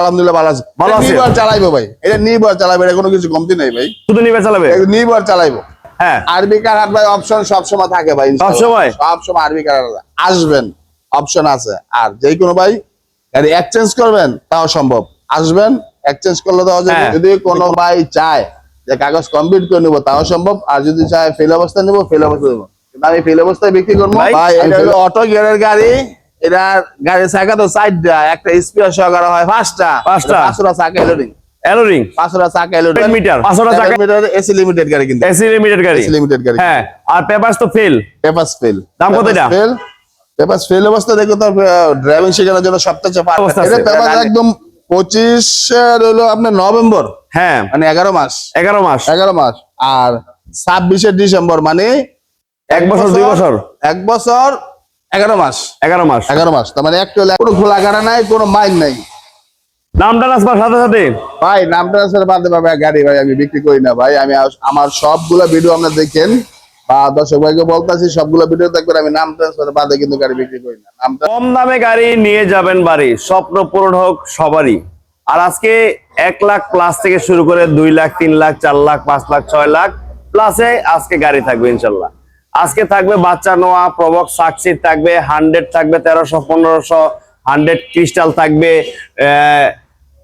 আলহামদুলিল্লাহ ভালো আছে। ভালো আছে? নিবার চালাইবো ভাই। এটা নিবার চালাইবো এটা কোনো কিছু কমতি নাই ভাই। শুধু নিবে চালাবে? নিবার চালাইবো। হ্যাঁ। আরবি কার ভাই অপশন সবসময় থাকে ভাই সবসময়? সবসময় আরবি কার আসবেন অপশন আছে। আর যে কোনো ভাই গাড়ি এক্সচেঞ্জ করবেন তাও সম্ভব। আসবেন এক্সচেঞ্জ করলে দেওয়া যাবে হ্যাঁ। যদি কোনো ভাই চায় যে কাগজ কমপ্লিট করে নেব তাও সম্ভব। আর যদি চায় ফেল অবস্থা নেব ফেল অবস্থা নেব। আমি ফেল অবস্থায় বিক্রি করব। ভাই, ভাই এটা হলো অটো গিয়ারের গাড়ি। এটা গাড়ির চাকা তো চারটা একটা স্পিয়ার সহকারে হয় পাঁচটা। পাঁচটা। পাঁচটা চাকা এলোডিং এলোরিং? চাকা চাকা- মিটার এসি লিমিটেড গাড়ি কিন্তু। এসি লিমিটেড গাড়ি। এসি লিমিটেড গাড়ি। হ্যাঁ আর পেপারস তো ফেল পেপারস ফেল দাম কত এটা? ফেল পেপারস ফেল অবস্থা দেখো তো ড্রাইভিং শেখানোর জন্য সবচেয়ে অবস্থা এটা আছে। পেপার একদম পঁচিশ হলো আপনার নভেম্বর। হ্যাঁ। মানে এগারো মাস। এগারো মাস। এগারো মাস। আর ছাব্বিশে ডিসেম্বর মানে এক বছর দুই বছর? এক বছর এগারো মাস। এগারো মাস। এগারো মাস। তার মানে একটা কোনো খোলা কাটা নাই কোনো মাইন নাই। নামটা নাচবার সাথে সাথে? ভাই নাম ট্রান্সফার বাদে পাবে গাড়ি ভাই আমি বিক্রি করি না ভাই। আমি আমার সবগুলা ভিডিও আপনারা দেখেন। বা দর্শক ভাইকে বলতেছি সবগুলা ভিডিও দেখবেন আমি নাম ট্রান্সফার বাদে কিন্তু গাড়ি বিক্রি করি না। নাম কম দামে গাড়ি নিয়ে যাবেন বাড়ি। স্বপ্ন পূরণ হোক সবারই। আর আজকে এক লাখ প্লাস থেকে শুরু করে দুই লাখ তিন লাখ চার লাখ পাঁচ লাখ ছয় লাখ প্লাসে আজকে গাড়ি থাকবে ইনশাল্লাহ। আজকে থাকবে বাচ্চা নোয়া প্রবক সাকসিড থাকবে হান্ড্রেড থাকবে, তেরোশো, পনেরোশো হান্ড্রেড ক্রিস্টাল থাকবে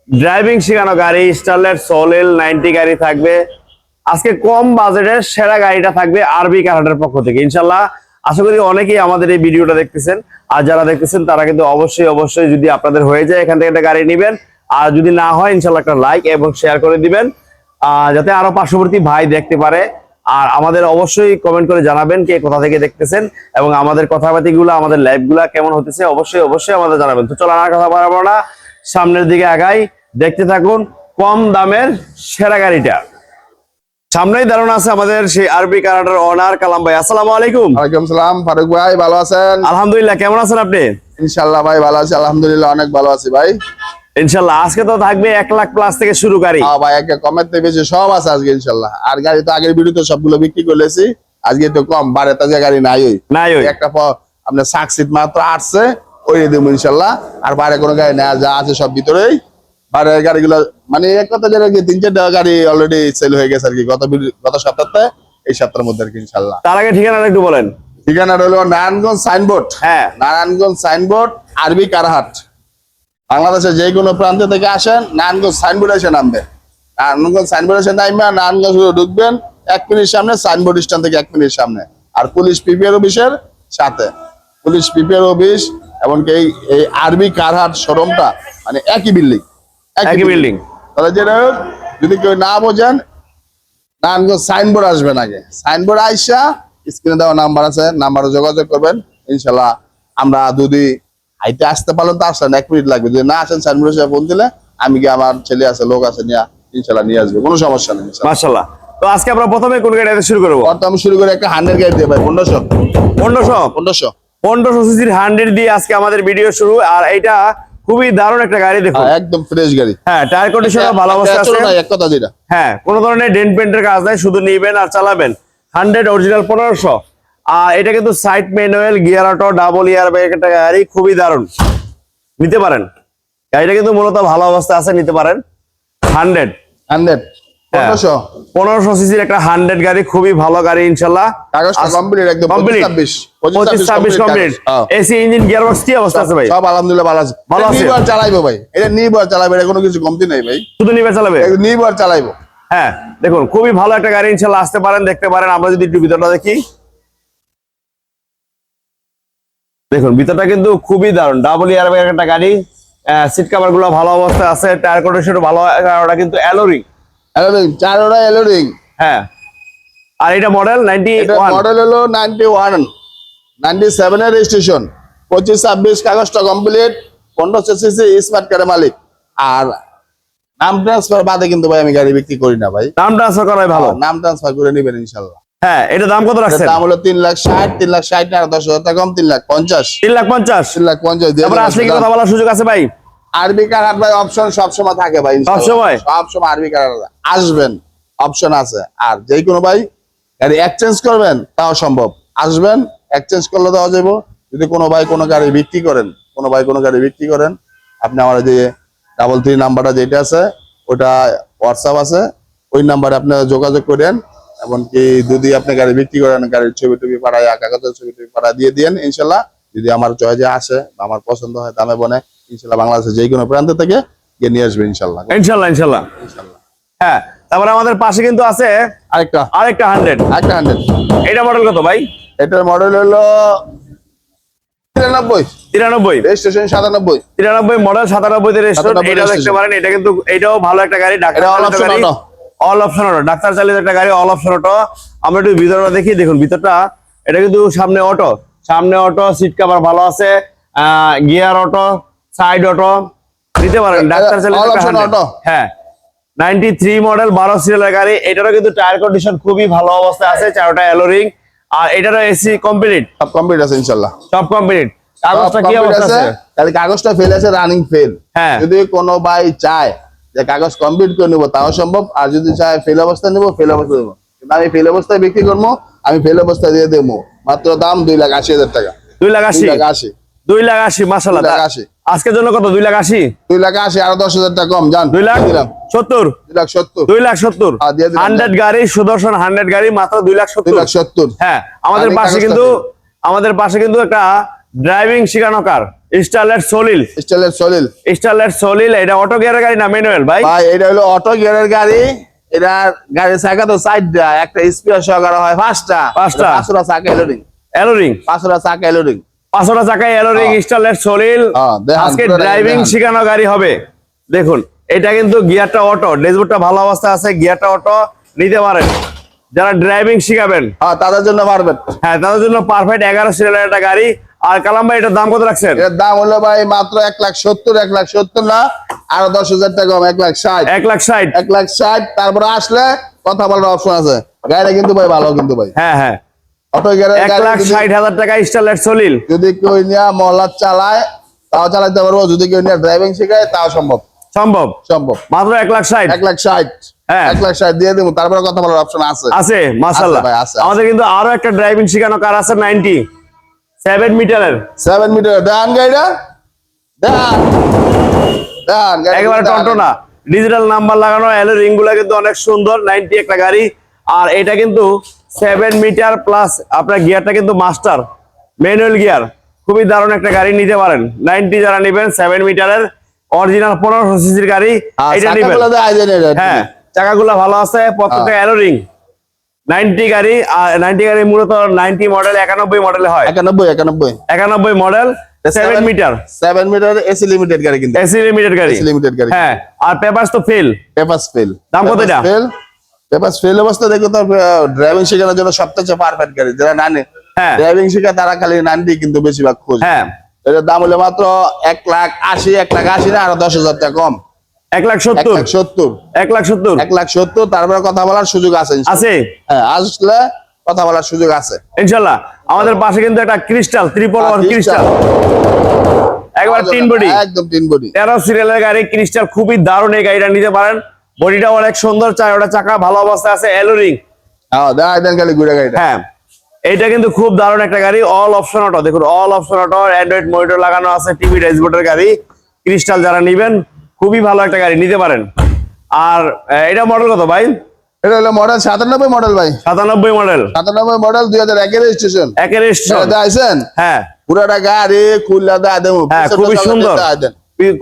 ড্রাইভিং শেখানো গাড়ি স্টারলেট সোলেল নাইনটি গাড়ি থাকবে। আজকে কম বাজেটের সেরা গাড়িটা থাকবে আরবি কারহাটের পক্ষ থেকে। ইনশাল্লাহ, আশা করি অনেকেই আমাদের এই ভিডিওটা দেখতেছেন। আর যারা দেখতেছেন, তারা কিন্তু অবশ্যই অবশ্যই যদি আপনাদের হয়ে যায় এখান থেকে একটা গাড়ি নেবেন। আর যদি না হয়, ইনশাল্লাহ একটা লাইক এবং শেয়ার করে দিবেন। যাতে আরও পার্শ্ববর্তী ভাই দেখতে পারে। আর আমাদের অবশ্যই কমেন্ট করে জানাবেন কে কোথা থেকে দেখতেছেন এবং আমাদের কথাবার্তি গুলো আমাদের লাইভগুলা কেমন হতেছে অবশ্যই অবশ্যই আমাদের জানাবেন। তো চলো আর কথা বাড়াবো না। সামনের দিকে আগাই। দেখতে থাকুন কম দামের সেরা গাড়িটা। সামনেই দাঁড়ানো আছে আমাদের সেই আরবি কারাটার অনার কালাম ভাই। আসসালামু আলাইকুম। ওয়ালাইকুম সালাম ফারুক ভাই ভালো আছেন? আলহামদুলিল্লাহ কেমন আছেন আপনি? ইনশাল্লাহ ভাই ভালো আছি আলহামদুলিল্লাহ অনেক ভালো আছি ভাই। ইনশাল্লাহ আজকে তো থাকবে এক লাখ প্লাস থেকে শুরু গাড়ি। হ্যাঁ ভাই একটা কমের থেকে বেশি সব আছে আজকে ইনশাল্লাহ। আর গাড়ি তো আগের ভিডিওতে সবগুলো বিক্রি করলেছি আজকে তো কম বারে তাজা গাড়ি নাই ওই। নাই ওই। একটা আপনার সাকসিট মাত্র আসছে ওই দেবো ইনশাল্লাহ। আর বাইরে কোনো গাড়ি আর যা আছে সব ভিতরেই। বাইরের গাড়িগুলো মানে এক কথা যেটা তিন চারটা গাড়ি অলরেডি সেল হয়ে গেছে আর কি গত গত সপ্তাহে এই সপ্তাহের মধ্যে আর কি ইনশাল্লাহ। তার আগে ঠিকানাটা একটু বলেন। ঠিকানা হলো নারায়ণগঞ্জ সাইনবোর্ড। হ্যাঁ। নারায়ণগঞ্জ সাইনবোর্ড আরবি কারহাট। বাংলাদেশের যে কোনো প্রান্ত থেকে আসেন নারায়ণগঞ্জ সাইনবোর্ড এসে নামবেন। নারায়ণগঞ্জ সাইনবোর্ড এসে নামবেন নারায়ণগঞ্জ ঢুকবেন এক মিনিট সামনে সাইনবোর্ড স্ট্যান্ড থেকে এক মিনিট সামনে। আর পুলিশ পিপিআর অফিসের সাথে। পুলিশ পিপিআর অফিস এমনকি এই এই আরবি কারহাট শোরুমটা মানে একই বিল্ডিং একই বিল্ডিং তাহলে যেটা যদি কেউ না বোঝেন নারায়ণগঞ্জ সাইনবোর্ড আসবেন আগে সাইনবোর্ড আইসা স্ক্রিনে দেওয়া নাম্বার আছে নাম্বারে যোগাযোগ করবেন। ইনশাল্লাহ আমরা যদি হাইটে আসতে পারলেন তো আসলেন এক মিনিট লাগবে। যদি না আসেন সাইনবোর্ড এসে ফোন দিলে আমি কি আমার ছেলে আছে লোক আছে নিয়ে ইনশাল্লাহ নিয়ে আসবে। কোনো সমস্যা নেই। মার্শাল্লাহ তো আজকে আমরা প্রথমে কোন গাড়িতে শুরু করব? প্রথম আমি শুরু করে একটা হান্ড্রেড গাড়ি দিয়ে ভাই পনেরোশো। পনেরোশো? পনেরোশো। পনেরোশো সিসির হান্ড্রেড দিয়ে আজকে আমাদের ভিডিও শুরু। আর এটা খুবই দারুণ একটা গাড়ি দেখুন। হ্যাঁ, একদম ফ্রেশ গাড়ি। হ্যাঁ টায়ার কন্ডিশন ভালো অবস্থা আছে। এক কথা যেটা হ্যাঁ কোনো ধরনের ডেন্ট পেন্টের কাজ নাই শুধু নিবেন আর চালাবেন। হান্ড্রেড অরিজিনাল পনেরোশো। আর এটা কিন্তু side manual gear auto double air bag একটা গাড়ি খুবই দারুণ। নিতে পারেন। গাড়িটা কিন্তু মূলত ভালো অবস্থা আছে নিতে পারেন। হান্ড্রেড। হান্ড্রেড। হ্যাঁ। পনেরোশো? সিসির একটা হান্ড্রেড গাড়ি খুবই ভালো গাড়ি ইনশাল্লাহ। ছাব্বিশ। পঁচিশ ছাব্বিশ complete AC engine gear box কি অবস্থা আছে ভাই? সব আলহামদুলিল্লাহ ভালো আছে। ভালো আছে? চালাইবো ভাই। এটা কোনো কিছু কমতি নাই ভাই। শুধু চালাবে? চালাইবো। হ্যাঁ। দেখুন খুবই ভালো একটা গাড়ি ইনশাল্লাহ আসতে পারেন দেখতে পারেন। আমরা যদি একটু ভিতরটা দেখি। দেখুন ভিতরটা কিন্তু খুবই দারুণ। ডাবল ইয়ার একটা গাড়ি। সিট কাভারগুলো ভালো অবস্থায় আছে টায়ার কন্ডিশন ভালো ওটা কিন্তু অ্যালোরিং এলোরিং চারোটা এলোরিং হ্যাঁ। আর এটা মডেল নাইনটি এটা মডেল হলো নাইনটি ওয়ান নাইনটি সেভেন এর রেজিস্ট্রেশন পঁচিশ ছাব্বিশ কাগজটা কমপ্লিট পনেরোশো সিসি স্মার্ট কার্ডের মালিক। আর নাম ট্রান্সফার বাদে কিন্তু ভাই আমি গাড়ি বিক্রি করি না ভাই। নাম ট্রান্সফার করাই ভালো। নাম ট্রান্সফার করে নেবেন ইনশাল্লাহ। হ্যাঁ এটা দাম কত রাখছেন? দাম হলো লাখ ষাট তিন লাখ ষাট আর হাজার কম লাখ পঞ্চাশ। তিন লাখ পঞ্চাশ? তিন লাখ পঞ্চাশ দিয়ে আসলে কি কথা বলার সুযোগ আছে ভাই? আরবি ভাই অপশন থাকে ভাই আরবি আসবেন অপশন আছে। আর যে কোনো ভাই গাড়ি এক্সচেঞ্জ করবেন তাও সম্ভব। আসবেন এক্সচেঞ্জ করলে দেওয়া যাব যদি কোনো ভাই কোনো গাড়ি বিক্রি করেন কোনো ভাই কোনো গাড়ি বিক্রি করেন আপনি আমার যে ডাবল থ্রি নাম্বারটা যেটা আছে ওটা হোয়াটসঅ্যাপ আছে। ওই নাম্বারে আপনারা যোগাযোগ করেন এমনকি যদি আপনি গাড়ি বিক্রি করেন গাড়ির ছবি টবি পাড়ায় কাগজের ছবি টবি পাড়া দিয়ে দিয়েন ইনশাল্লাহ যদি আমার চয়েজে আসে বা আমার পছন্দ হয় দামে বনে ইনশাল্লাহ বাংলাদেশের যে কোনো প্রান্ত থেকে গিয়ে নিয়ে আসবে ইনশাল্লাহ। ইনশাল্লাহ ইনশাল্লাহ। ইনশাল্লাহ। হ্যাঁ তারপরে আমাদের পাশে কিন্তু আছে আরেকটা। আরেকটা হান্ড্রেড আরেকটা হান্ড্রেড এটা মডেল কত ভাই? এটার মডেল হলো তিরানব্বই। তিরানব্বই। রেজিস্ট্রেশন সাতানব্বই। তিরানব্বই মডেল সাতানব্বই রেজিস্ট্রেশন এটা দেখতে পারেন এটা কিন্তু এটাও ভালো একটা গাড়ি ডাক্তার অল অপশন অটো ডাক্তার চালিত একটা গাড়ি অল অপশন অটো আমরা একটু ভিতরটা দেখি। দেখুন ভিতরটা এটা কিন্তু সামনে অটো সামনে অটো সিট কভার ভালো আছে। গিয়ার অটো সাইড অটো নিতে পারেন ডাক্তার চালিত all একটা option 100 auto। হ্যাঁ। নাইনটি থ্রি মডেল বারো সিরিয়ালের গাড়ি। এটারও কিন্তু টায়ার কন্ডিশন খুবই ভালো অবস্থায় আছে চারটা অ্যালোরিং আর এটারও এসি কমপ্লিট সব কমপ্লিট আছে ইনশাল্লাহ সব কমপ্লিট কাগজটা কি অবস্থা আছে। তাহলে কাগজটা ফেল আছে রানিং ফেল হ্যাঁ। যদি কোনো ভাই চায় যে কাগজ কমপ্লিট করে নেব তাও সম্ভব আর যদি চাই ফেল অবস্থায় নেব ফেল অবস্থা দেবো কিন্তু আমি ফেল অবস্থায় বিক্রি করব আমি ফেল অবস্থায় দিয়ে দেবো মাত্র দাম দুই লাখ আশি হাজার টাকা দুই লাখ আশি লাখ আশি দুই লাখ আশি মাসাল্লাহ লাখ আশি। আজকের জন্য কত দুই লাখ আশি দুই লাখ আশি আরও দশ হাজার টাকা কম জান দুই লাখ দিলাম সত্তর দুই লাখ সত্তর দুই লাখ সত্তর হ্যাঁ, হান্ড্রেড গাড়ি সুদর্শন হান্ড্রেড গাড়ি মাত্র দুই লাখ দুই সত্তর লাখ সত্তর হ্যাঁ আমাদের পাশে কিন্তু আমাদের পাশে কিন্তু একটা ড্রাইভিং শেখানো কার স্টারলেট সলিল। স্টাইলের সলিল। স্টারলেট সলিল এটা অটো গিয়ারের গাড়ি না ম্যানুয়াল ভাই? ভাই এটা হলো অটো গিয়ারের গাড়ি। এটা গাড়ির চাকা তো চারটা একটা স্পিয়ার সহকারে হয় পাঁচটা। পাঁচটা। পাঁচটা চাকা এলোরিং এলোরিং পাঁচটা চাকা এলোরিং পাঁচশোটা চাকায় এলোরিং। স্টারলেট সলিল। আজকে ড্রাইভিং শেখানো গাড়ি হবে। দেখুন এটা কিন্তু গিয়ারটা অটো ডেসবোর্ডটা ভালো অবস্থা আছে গিয়ারটা অটো নিতে পারেন। যারা ড্রাইভিং শিখাবেন। হ্যাঁ তাদের জন্য পারবেন হ্যাঁ তাদের জন্য পারফেক্ট এগারো সিরিয়ালের একটা গাড়ি। আর কালাম ভাই এটার দাম কত রাখছেন? এর দাম হলো ভাই মাত্র এক লাখ সত্তর এক লাখ সত্তর না আর দশ হাজার টাকা কম এক লাখ ষাট। এক লাখ ষাট। এক লাখ ষাট তারপরে আসলে কথা বলার অপশন আছে। গাড়িটা কিন্তু ভাই ভালো কিন্তু ভাই। হ্যাঁ হ্যাঁ। অটো গিয়ারের এক লাখ ষাট হাজার টাকা স্টারলেট সলিল যদি কেউ নিয়ে মহল্লা চালায় তাও চালাতে পারব। যদি কেউ নিয়ে ড্রাইভিং শেখায় তাও সম্ভব। সম্ভব? সম্ভব। মাত্র এক লাখ ষাট? এক লাখ ষাট। হ্যাঁ। এক লাখ ষাট দিয়ে দেবো। তারপরে কথা বলার অপশন আছে। আছে মাসাল্লাহ। আমাদের কিন্তু আরও একটা ড্রাইভিং শেখানো কার আছে নাইনটি সেভেন মিটারের সেভেন মিটার দেন গাড়িটা? দেন দেন একেবারে। টন্টনা। ডিজিটাল নাম্বার লাগানো এলো রিংগুলা কিন্তু অনেক সুন্দর নাইনটি একটা গাড়ি। আর এটা কিন্তু সেভেন মিটার প্লাস আপনার গিয়ারটা কিন্তু মাস্টার ম্যানুয়াল গিয়ার খুবই দারুণ একটা গাড়ি নিতে পারেন। নাইনটি যারা নেবেন সেভেন মিটারের অরিজিনাল পনেরোশো সিসির গাড়ি আর এটা নেবেন। হ্যাঁ চাকাগুলো ভালো আছে প্রত্যেকটা অ্যালো রিং নাইনটি গাড়ি আর নাইনটি গাড়ি মূলত নাইনটি মডেল একানব্বই মডেলে হয়। একানব্বই একানব্বই। একানব্বই model seven metre seven metre AC limited গাড়ি কিন্তু। এসি লিমিটেড গাড়ি। এসি লিমিটেড গাড়ি। হ্যাঁ আর পেপারস তো ফেল পেপারস ফেল দাম কত এটা? ফেল পেপারস ফেল অবস্থা দেখো তো ড্রাইভিং শেখানোর জন্য সবচেয়ে পারফেক্ট গাড়ি। যারা নানে হ্যাঁ। ড্রাইভিং শেখা তারা খালি নানটি কিন্তু বেশিরভাগ খোঁজ। হ্যাঁ। এটার দাম হলো মাত্র এক লাখ আশি এক লাখ আশি না আরও দশ হাজার টাকা কম। এক লাখ এক সত্তর সত্তর। এক লাখ সত্তর। এক লাখ সত্তর তারপরে কথা বলার সুযোগ আছে আছে? হ্যাঁ আসলে কথা বলার সুযোগ আছে। ইনশাল্লাহ। আমাদের পাশে কিন্তু একটা ক্রিস্টাল ত্রিপল ক্রিস্টাল। একবার তিন বডি। একদম তিন বডি। তেরো সিরিয়ালের গাড়ি ক্রিস্টাল খুবই দারুণ এই গাড়িটা নিতে পারেন। বডিটা অনেক সুন্দর চায় ওটা চাকা ভালো অবস্থায় আছে এলোরিং হ্যাঁ গাড়িটা। হ্যাঁ এইটা কিন্তু খুব দারুণ একটা গাড়ি অল অপশন অটো দেখুন all option auto android monitor লাগানো আছে টিভি ড্যাশবোর্ডের গাড়ি। ক্রিস্টাল যারা নিবেন খুবই ভালো একটা গাড়ি নিতে পারেন। আর এটা মডেল কত ভাই? এটা হলো মডেল সাতানব্বই মডেল ভাই। সাতানব্বই মডেল সাতানব্বই মডেল দুই হাজার একের রেজিস্ট্রেশন একের স্টেশন আইসেন হ্যাঁ। পুরাটা গাড়ি হ্যাঁ খুবই সুন্দর।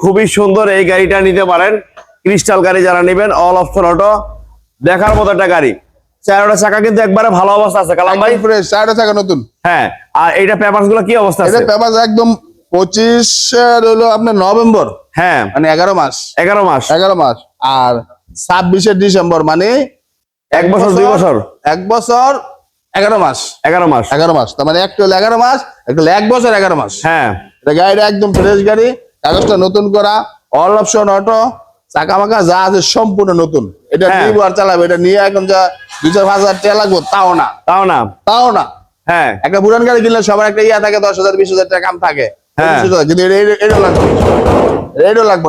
খুবই- সুন্দর এই গাড়িটা নিতে পারেন। ক্রিস্টাল গাড়ি যারা নেবেন অল অপশন অটো দেখার মতো একটা গাড়ি। চারটা চাকা কিন্তু একবারে ভালো অবস্থা আছে। কালাম ভাই? চারটা চাকা নতুন। হ্যাঁ আর এইটা পেপারসগুলো কি অবস্থা আছে? পেপার একদম পঁচিশের হলো আপনার নভেম্বর। হ্যাঁ। মানে এগারো মাস। এগারো মাস। এগারো মাস। আর ছাব্বিশে ডিসেম্বর মানে এক বছর দুই বছর এক বছর এগারো মাস। এগারো মাস। এগারো মাস। তার মানে একটা হলো এগারো মাস একটা হলো এক বছর এগারো মাস। হ্যাঁ। এটা গাড়িটা একদম ফ্রেশ গাড়ি কাগজটা নতুন করা অল অপশন অটো চাকা মাকা যা আছে সম্পূর্ণ নতুন। এটা হ্যাঁ। নিব আর চালাবে এটা নিয়ে এখন যা দুই চার পাঁচ হাজার টাকা লাগবো তাও না। তাও না। তাও না। হ্যাঁ। একটা পুরান গাড়ি কিনলে সবার একটা ইয়া থাকে দশ হাজার বিশ হাজার টাকা কাম থাকে। হ্যাঁ।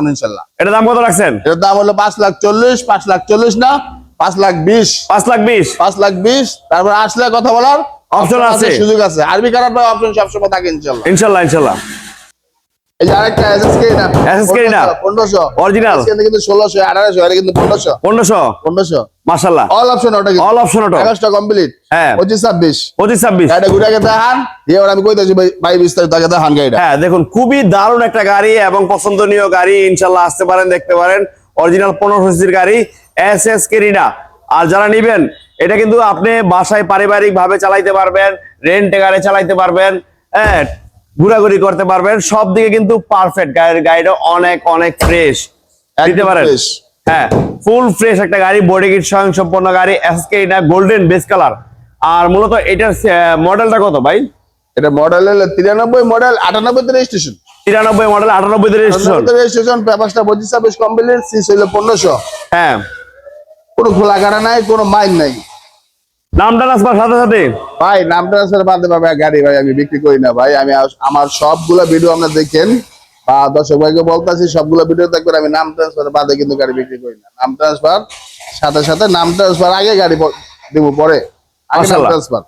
ইনশাল্লাহ এটা দাম কত রাখছেন? এটার দাম হলো পাঁচ লাখ চল্লিশ পাঁচ লাখ চল্লিশ না পাঁচ লাখ বিশ। পাঁচ লাখ বিশ। পাঁচ লাখ বিশ তারপর আসলে কথা বলার অপশন আছে আরবি কারার অপশন সবসময় থাকে ইনশাল্লাহ। ইনশাল্লাহ এই যে আরেকটা এসএসকে না এসএসকে অরিজিনাল কিন্তু 1600 1800 এটা কিন্তু 1500 1500 1500 অল কমপ্লিট হ্যাঁ। ঘুরে হান আমি ভাই বিস্তারিত হান হ্যাঁ দেখুন খুবই দারুণ একটা গাড়ি এবং পছন্দনীয় গাড়ি ইনশাল্লাহ আসতে পারেন দেখতে পারেন। অরিজিনাল 15 সিসির গাড়ি কে কেরিনা আর যারা নিবেন এটা কিন্তু আপনি বাসায় পারিবারিক ভাবে চালাইতে পারবেন রেন্ট গাড়ি চালাইতে পারবেন হ্যাঁ ঘোরাঘুরি করতে পারবেন। সব দিকে কিন্তু পারফেক্ট গাড়ির গাড়িটা অনেক অনেক ফ্রেশ দিতে পারেন। হ্যাঁ ফুল ফ্রেশ একটা গাড়ি বডি কিট স্বয়ং সম্পন্ন গাড়ি S Carina golden base colour আর মূলত এটার মডেলটা কত ভাই? এটা মডেল হলো তিরানব্বই মডেল আটানব্বই রেজিস্ট্রেশন তিরানব্বই মডেল আটানব্বই রেজিস্ট্রেশন রেজিস্ট্রেশন পেপারসটা পঁচিশ ছাব্বিশ কমপ্লিট সিস হইল পনেরোশো। হ্যাঁ। কোনো খোলা কাটা নাই কোনো মাইন নাই। নাম ট্রান্সফার সাথে সাথে। ভাই নাম ট্রান্সফার বাদে গাড়ি ভাই আমি বিক্রি করি না ভাই আমি আমার সবগুলো ভিডিও আপনারা দেখেন। দর্শক ভাইকে বলতেছি সবগুলো ভিডিও দেখবেন আমি নাম ট্রান্সফার বাদে কিন্তু গাড়ি বিক্রি করি না। নাম ট্রান্সফার সাথে সাথে নাম ট্রান্সফার আগে গাড়ি দিব পরে। আগে নাম ট্রান্সফার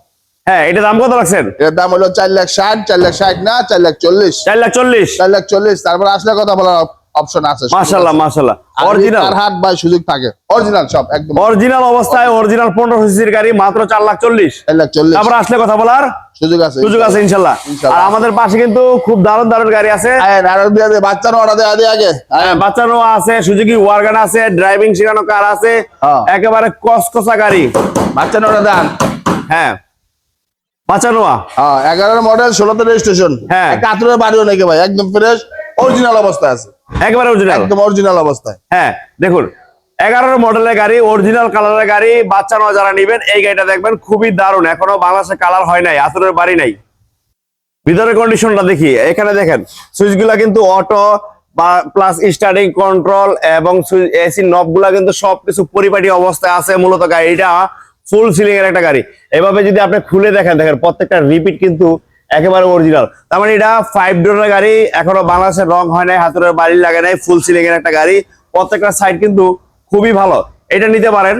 হ্যাঁ এটা দাম কত রাখছেন? এর দাম হলো চার লাখ ষাট চার লাখ ষাট না চার লাখ চল্লিশ। চার লাখ চল্লিশ। চার লাখ চল্লিশ তারপর আসলে কথা বলার অপশন আছে মাশাল্লাহ মাশাল্লাহ অরিজিনাল আর হাট ভাই সুযোগ থাকে অরিজিনাল সব একদম। অরিজিনাল অবস্থায় অরিজিনাল পনেরো সিসির গাড়ি মাত্র চার লাখ চল্লিশ। চার লাখ চল্লিশ। তারপর আসলে কথা বলার সুযোগ আছে সুযোগ আছে ইনশাল্লাহ। আর আমাদের পাশে কিন্তু খুব দারুণ দারুণ গাড়ি আছে। দে, অর্ডার দেওয়া দিয়ে আগে। হ্যাঁ, বাচ্চারও আছে সুজুকি ওয়ারগান আছে ড্রাইভিং শেখানো কার আছে। হ্যাঁ। একেবারে কসকসা গাড়ি। বাচ্চার অর্ডার দেন। হ্যাঁ। বাচ্চানোয়া হ্যাঁ এগারো মডেল ষোলোতে রেজিস্ট্রেশন হ্যাঁ। কাতুরের বাড়িও নাকি ভাই একদম ফ্রেশ অরিজিনাল অবস্থা আছে। একেবারে অরিজিনাল একদম অরিজিনাল অবস্থায়। হ্যাঁ দেখুন এগারোর মডেলের গাড়ি অরিজিনাল কালারের গাড়ি বাচ্চা নয় যারা নিবেন এই গাড়িটা দেখবেন খুবই দারুণ। এখনও বাংলাদেশে কালার হয় নাই আতরের বাড়ি নাই। ভিতরের কন্ডিশনটা দেখি এখানে দেখেন সুইচগুলা কিন্তু অটো বা প্লাস স্টার্টিং কন্ট্রোল এবং এসি নবগুলা কিন্তু সবকিছু পরিপাটি অবস্থায় আছে মূলত গাড়িটা। ফুল সিলিং এর একটা গাড়ি। এভাবে যদি আপনি খুলে দেখেন দেখেন প্রত্যেকটা রিপিট কিন্তু একেবারে অরিজিনাল তার মানে এটা ফাইভ ডোরের গাড়ি এখনও বাংলাদেশের রং হয় নাই হাতুরের বাড়ি লাগে নাই ফুল সিলিং এর একটা গাড়ি। প্রত্যেকটা সাইড কিন্তু খুবই ভালো। এটা নিতে পারেন।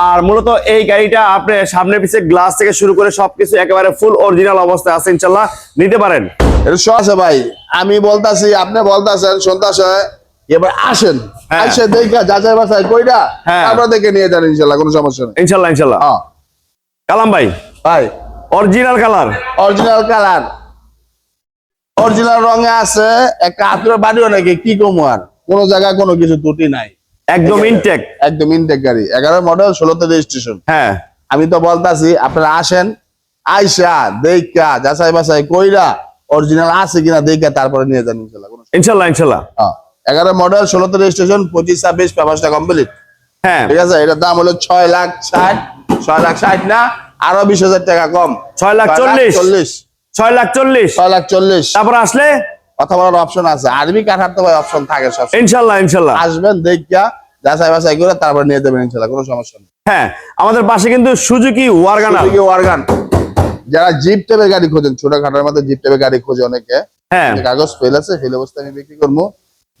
আর মূলত এই গাড়িটা আপনি সামনে পিছে গ্লাস থেকে শুরু করে সবকিছু একেবারে ফুল অরিজিনাল অবস্থায় আছে ইনশাল্লাহ নিতে পারেন। আছে ভাই আমি বলতাছি আপনি বলতাছেন শুনতাছে এবার আসেন। হ্যাঁ। আসে দেখা যাচাই বাছাই কইরা হ্যাঁ। তারপর দেখে নিয়ে যান ইনশাল্লাহ কোনো সমস্যা নেই। ইনশাল্লাহ ইনশাল্লাহ। হ্যাঁ। কালাম ভাই। ভাই। Original colour original colour original রঙে আছে একটা আতুরের বাড়িও নাকি কি কম আর? কোনো জায়গায় কোনো কিছু ত্রুটি নাই। একদম ইনটেক একদম ইনটেক গাড়ি। এগারো মডেল ষোলোতে রেজিস্ট্রেশন হ্যাঁ। আমি তো বলতাছি আপনারা আসেন আইসা দেখা যাচাই বাছাই কইরা অরিজিনাল আছে কিনা দেখা তারপরে নিয়ে যান ইনশাল্লাহ কোনো ইনশাল্লাহ ইনশাল্লাহ। হ্যাঁ। এগারো মডেল ষোলোতে রেজিস্ট্রেশন পঁচিশ ছাব্বিশ পেপারসটা কমপ্লিট হ্যাঁ। ঠিক আছে? এটার দাম হলো ছয় লাখ ষাট ছয় লাখ ষাট না আরও বিশ হাজার টাকা কম। ছয় লাখ চল্লিশ। চল্লিশ। ছয় লাখ চল্লিশ। ছয় লাখ চল্লিশ। তারপর আসলে? কথা বলার অপশন আছে। আরবি কাঠার তো ভাই অপশন থাকে সব ইনশাল্লাহ ইনশাল্লাহ। আসবেন দেখা যাচাই বাছাই করে তারপর নিয়ে দেবেন ইনশাল্লাহ কোনো সমস্যা নেই। হ্যাঁ আমাদের পাশে কিন্তু সুজুকি ওয়ারগানার। সুজুকি ওয়ারগান। যারা জিপ টেপের গাড়ি খোঁজেন ছোটখাটোর মধ্যে জিপ টেপের গাড়ি খোঁজে অনেকে। হ্যাঁ। কাগজ ফেল আছে ফেল অবস্থায় আমি বিক্রি করব।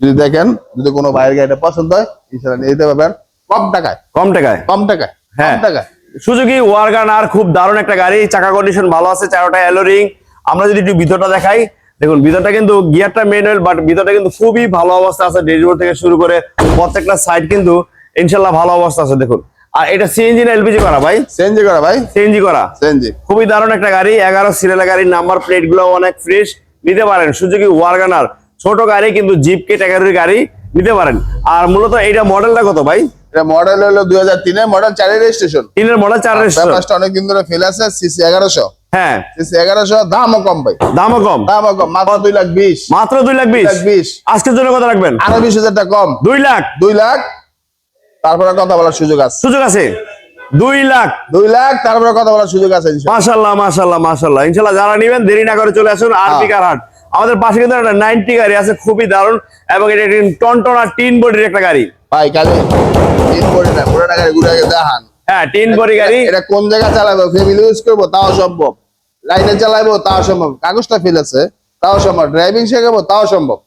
যদি দেখেন যদি কোনো ভাইয়ের গাড়িটা পছন্দ হয় ইনশাল্লাহ নিয়ে দিতে পারবেন। কম টাকায়। কম টাকায়। কম টাকায়। হ্যাঁ। টাকায়। সুজুকি ওয়ারগানার খুব দারুণ একটা গাড়ি। চাকা কন্ডিশন ভালো আছে চারোটা অ্যালোরিং আমরা যদি একটু ভিতরটা দেখাই দেখুন ভিতরটা কিন্তু গিয়ারটা ম্যানুয়াল বাট ভিতরটা কিন্তু খুবই ভালো অবস্থা আছে ডেলিভারি থেকে শুরু করে প্রত্যেকটা সাইড কিন্তু ইনশাল্লাহ ভালো অবস্থা আছে দেখুন। আর এটা সিএনজি না এলপিজি করা ভাই? চেঞ্জ করা ভাই। সিএনজি করা। চেঞ্জ খুবই দারুণ একটা গাড়ি এগারো সিরিয়ালের গাড়ির নাম্বার প্লেটগুলো অনেক ফ্রেশ নিতে পারেন সুজুকি ওয়ারগানার ছোট গাড়ি কিন্তু জিপ ক্যাটাগরির গাড়ি। নিতে পারেন। আর মূলত এইটা মডেলটা কত ভাই? এটা মডেল হলো দুই হাজার তিনের মডেল চারের রেজিস্ট্রেশন তিনের মডেল চার। ব্যাপারটা অনেকদিন ধরে ফেল আছে সিসি এগারোশো। হ্যাঁ। সিসি এগারোশো দামও কম ভাই। দামও কম। দামও কম মাত্র দুই লাখ বিশ। মাত্র দুই লাখ বিশ? বিশ। আজকের জন্য কত রাখবেন? আরও বিশ হাজার টাকা কম। দুই লাখ? দুই লাখ তারপরে কথা বলার সুযোগ আছে। সুযোগ আছে? দুই লাখ? দুই লাখ তারপরে কথা বলার সুযোগ আছে ইনশাল্লাহ। মাশাল্লাহ মাশাল্লাহ মাশাল্লাহ ইনশাল্লাহ যারা নিবেন দেরি না করে চলে আসুন আরপি হ্যাঁ। কারহাট আমাদের পাশে কিন্তু একটা নাইনটি গাড়ি আছে খুবই দারুণ এবং এটা একটি টনটনা টিন বডির একটা গাড়ি। ভাই কালে তিন কোটি না পুরো টাকা ঘুরে দেখান। হ্যাঁ টিন বডি গাড়ি। এটা কোন জায়গায় চালাবো? ফ্যামিলি ইউজ করব? তাও সম্ভব। লাইনে চালাবো? তাও সম্ভব। কাগজটা ফেল আছে। তাও সম্ভব। ড্রাইভিং শেখাবো? তাও সম্ভব।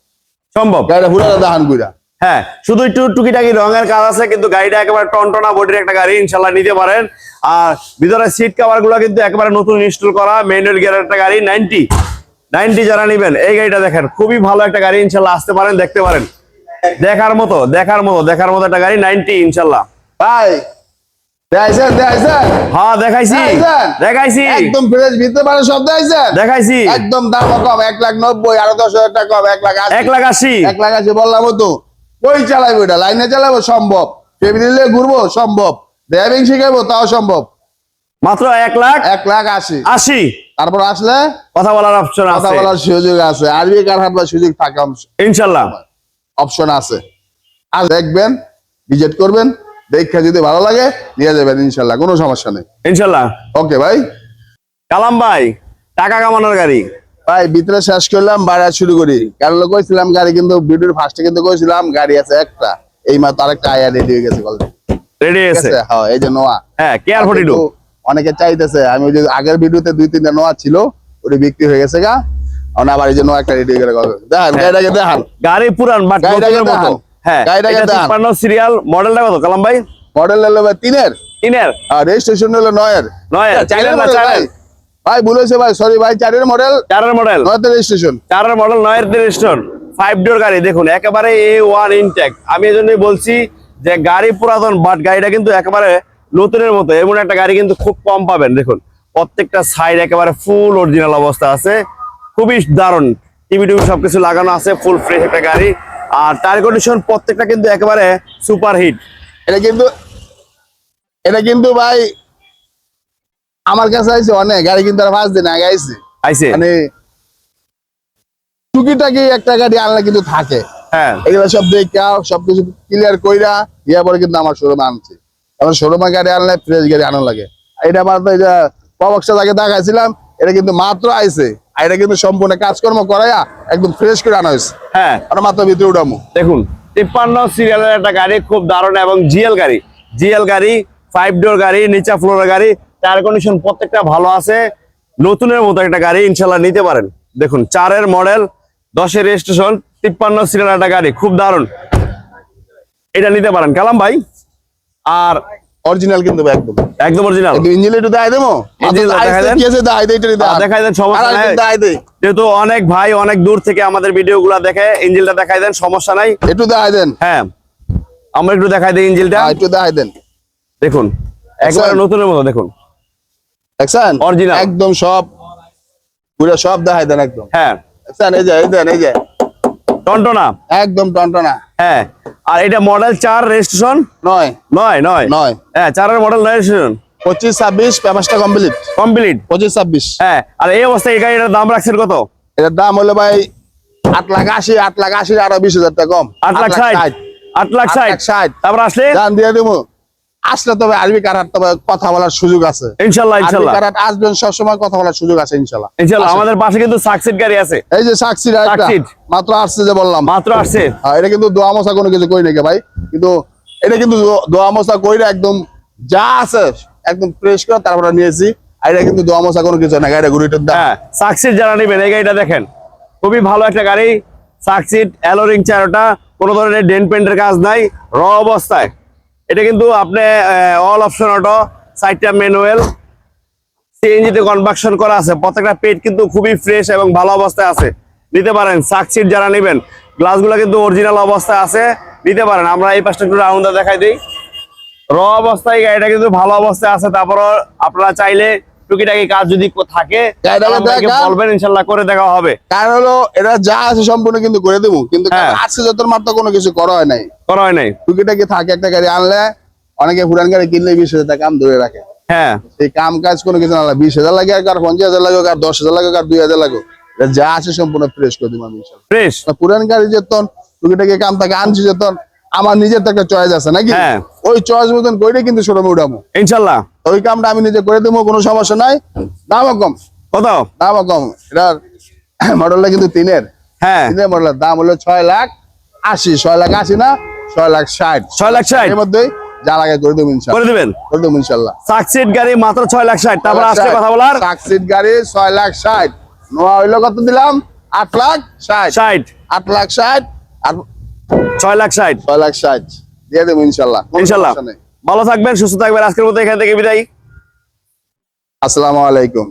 সম্ভব। গাড়িটা ঘুরে দেখান ঘুরা হ্যাঁ শুধু একটু টুকিটাকি রঙের কাজ আছে কিন্তু গাড়িটা একেবারে টনটনা বডির একটা গাড়ি ইনশাল্লাহ নিতে পারেন। আর ভিতরে সিট কাভারগুলো কিন্তু একেবারে নতুন ইনস্টল করা ম্যানুয়াল গিয়ারের একটা গাড়ি নাইনটি নাইনটি যারা নিবেন এই গাড়িটা দেখেন খুবই ভালো একটা গাড়ি ইনশাল্লাহ আসতে পারেন দেখতে পারেন। দেখার মতো দেখার মতো দেখার মতো একটা গাড়ি নাইনটি ইনশাল্লাহ। ভাই হ্যাঁ দেখাইছি দেখাইছি। একদম ফ্রেশ ভিতরে পারে সব দেখাইছেন? দেখাইছি। একদম দাম কম এক লাখ নব্বই আরও দশ হাজার টাকা কম এক লাখ এক লাখ আশি। এক লাখ বললাম তো। এটা? লাইনে চালাবো সম্ভব। টেবিলে ঘুরবো? সম্ভব। ড্রাইভিং শিখাবো তাও সম্ভব। মাত্র এক লাখ এক লাখ আশি। আশি। তারপর আসলে কথা বলার অপশন কথা বলার সুযোগ আছে। আরবি বা সুযোগ থাকা ইনশাল্লাহ। অপশন আছে। আর দেখবেন ভিজিট করবেন দেখে যদি ভালো লাগে নিয়ে যাবেন ইনশাল্লাহ কোনো সমস্যা নেই। ইনশাল্লাহ। ওকে ভাই। কালাম ভাই টাকা কামানোর গাড়ি। ভাই ভিতরে শেষ করলাম বাড়া শুরু করি। কারণ কইছিলাম গাড়ি কিন্তু ভিডিওর ফার্স্টে কিন্তু কইছিলাম গাড়ি আছে একটা। এই মাত্র আরেকটা আয়া রেডি হয়ে গেছে রেডি আছে? হ্যাঁ এই যে নোয়া হ্যাঁ কেয়ার ফোর্টি টু কিন্তু অনেকে চাইতেছে আমি ওই যে আগের ভিডিওতে দুই তিনটা নোয়া ছিল ওটি বিক্রি হয়ে গেছে গা। আবার এই যে নোয়া একটা রেডি করে দেখান গাড়িটাকে দেখান। গাড়ি পুরান বাট গাড়িটাকে দেখান। হ্যাঁ গাড়িটাকে দেখান। সিরিয়াল মডেলটা কত? কালাম ভাই? মডেল হলো ভাই তিনের। তিনের। আর রেজিস্ট্রেশন হলো নয়ের। নয়ের, চারের চারের না model ভাই। ভাই সরি ভাই চারের মডেল চারের মডেল রেজিস্ট্রেশন চারের মডেল নয়ের রেজিস্ট্রেশন ফাইভ ডোর গাড়ি দেখুন একেবারে এ ওয়ান ইনটেক আমি বলছি যে গাড়ি পুরাতন বাট গাড়িটা কিন্তু একেবারে নতুনের মতো। এমন একটা গাড়ি কিন্তু খুব কম পাবেন দেখুন। প্রত্যেকটা সাইড একেবারে ফুল অরিজিনাল অবস্থা আছে। খুবই দারুণ। টিভি টিভি সবকিছু লাগানো আছে ফুল ফ্রেশ একটা গাড়ি। আর টায়ার কন্ডিশন প্রত্যেকটা কিন্তু একেবারে সুপার হিট এটা কিন্তু এটা কিন্তু ভাই আমার কাছে আইছে অনেক। গাড়ি কিন্তু আর পাঁচ দিন আগে আইছে। আইছে? মানে টুকিটাকি একটা গাড়ি আনলে কিন্তু থাকে। হ্যাঁ। এগুলো সব দেখা সবকিছু ক্লিয়ার কইরা ইয়া পরে কিন্তু আমার শোরুমে আনছে। কারণ শোরুমে গাড়ি আনলে ফ্রেশ গাড়ি আনা লাগে। এটা এই যে প্রবক্সটা তাকে দেখাইছিলাম এটা কিন্তু মাত্র আইছে। এটা কিন্তু সম্পূর্ণ কাজকর্ম করাইয়া একদম ফ্রেশ করে আনা হয়েছে। হ্যাঁ। মাত্র ভিতরে উঠামু। দেখুন তিপ্পান্ন সিরিয়ালের একটা গাড়ি খুব দারুণ এবং জিএল গাড়ি। জিএল গাড়ি ফাইভ ডোর গাড়ি নিচা ফ্লোরের গাড়ি টায়ার কন্ডিশন প্রত্যেকটা ভালো আছে। নতুনের মতো একটা গাড়ি ইনশাল্লাহ নিতে পারেন। দেখুন চারের মডেল দশের রেজিস্ট্রেশন তিপ্পান্ন সিরিয়াল একটা গাড়ি খুব দারুণ। এটা নিতে পারেন। কালাম ভাই? আর অরিজিনাল কিন্তু একদম। একদম অরিজিনাল ইঞ্জিন একটু দেখাই দেবো। দেখাই দেন। কি আছে? দেখাই দেই দেখাই দেন, সমস্যা নাই। দেখাই দেই। যেহেতু অনেক ভাই অনেক দূর থেকে আমাদের ভিডিও গুলা দেখে ইঞ্জিনটা দেখাই দেন সমস্যা নাই। একটু দেখাই দেন। হ্যাঁ। আমরা একটু দেখাই দিই ইঞ্জিলটা হ্যাঁ, একটু দেখাই দেন। দেখুন একবারে নতুনের মতো দেখুন। দেখছেন Original। একদম সব পুরো সব দেখাই দেন একদম। হ্যাঁ। দেখছেন এই যে এই দেন এই যে। টনটনা? একদম টনটনা। হ্যাঁ। আর এটা মডেল চার রেজিস্ট্রেশন নয়। নয় নয়? নয়। হ্যাঁ চারের মডেল রেজিস্ট্রেশন পঁচিশ ছাব্বিশ পেপারটা কমপ্লিট কমপ্লিট পঁচিশ ছাব্বিশ। হ্যাঁ আর এই অবস্থায় এই গাড়িটার দাম রাখছেন কত? এটার দাম হলো ভাই আট লাখ আশি আট লাখ আশি আরও বিশ হাজার টাকা কম। আট লাখ ষাট। আট লাখ ষাট। তারপর আসলে? দাম দিয়ে দেবো আসলে তবে আরবি কারার তবে কথা বলার সুযোগ আছে। ইনশাল্লাহ আরবি ইনশাল্লাহ। কারার আসবেন সবসময় কথা বলার সুযোগ আছে ইনশাল্লাহ। ইনশাল্লাহ আমাদের পাশে কিন্তু সাকসিড গাড়ি আছে। এই যে সাক্ষী একটা মাত্র আসছে যে বললাম। মাত্র আসছে। হ্যাঁ, এটা কিন্তু দোয়া মশা কোনো কিছু কই নাকি ভাই? কিন্তু এটা কিন্তু দোয়া মশা কইরা একদম যা আছে একদম ফ্রেশ করে তারপরে নিয়েছি। আর এটা কিন্তু দোয়া মশা কোনো কিছু না গাড়িটা ঘুরিটার দাম হ্যাঁ সাকসিড যারা নেবেন এই গাড়িটা দেখেন। খুবই ভালো একটা গাড়ি। সাকসিড অ্যালোরিং চারোটা কোনো ধরনের ডেন পেন্টের কাজ নাই র অবস্থায়। এটা কিন্তু আপনি অল অপশন অটো সাইডটা ম্যানুয়াল সিএনজিতে কনভার্সন করা আছে। প্রত্যেকটা পেট কিন্তু খুবই ফ্রেশ এবং ভালো অবস্থায় আছে। নিতে পারেন সাকসিট যারা নেবেন গ্লাসগুলো কিন্তু অরিজিনাল অবস্থায় আছে। নিতে পারেন, আমরা এই পাশটা একটু রাউন্ডে দেখাই দিই। র অবস্থায় গাড়িটা কিন্তু ভালো অবস্থায় আছে। তারপরও আপনারা চাইলে টুকিটাকি কাজ যদি থাকে। বলবেন ইনশাল্লাহ করে দেখা হবে। কারণ হলো এটা যা আছে সম্পূর্ণ কিন্তু করে দেবো। কিন্তু হ্যাঁ। যত মাত্র কোনো কিছু করা হয় নাই। করা হয় নাই। টুকিটাকি থাকে একটা গাড়ি আনলে অনেকে পুরান গাড়ি কিনলে বিশ হাজার টাকা ধরে রাখে। হ্যাঁ। এই কাম কাজ কোনো কিছু না বিশ হাজার লাগে আর পঞ্চাশ হাজার লাগে আর দশ হাজার লাগে আর দুই হাজার লাগে। যা আছে সম্পূর্ণ ফ্রেশ করে দিব আমি ফ্রেশ পুরান গাড়ি যেতন টুকিটাকি কাম থাকে আনছি যেতন আমার নিজের তো একটা চয়েস আছে নাকি? হ্যাঁ। ওই চয়েস মতন করে কিন্তু শোরুমে উঠাবো ইনশাল্লাহ। ওই কামটা আমি নিজে করে দেবো কোনো সমস্যা নাই। দামও কম। কত? দামও কম। এটার মডেলটা কিন্তু তিনের। হ্যাঁ। তিনের মডেলের দাম হলো ছয় লাখ আশি ছয় লাখ আশি না ছয় লাখ ষাট। ছয় লাখ ষাট। এর মধ্যেই করে করে দিবেন? করে ইনশাল্লাহ। গাড়ি মাত্র ছয় লাখ ষাট। তারপর আসলে কথা বলার? গাড়ি ছয় লাখ ষাট। নোয়া হইল কত দিলাম? আট লাখ ষাট। ষাট। আট লাখ ষাট আর ছয় লাখ ষাট। ছয় লাখ ষাট। দিয়ে দেবো ইনশাল্লাহ। ইনশাল্লাহ। ভালো থাকবেন সুস্থ থাকবেন। আজকের মতো এখান থেকে বিদায়। আসসালামু আলাইকুম।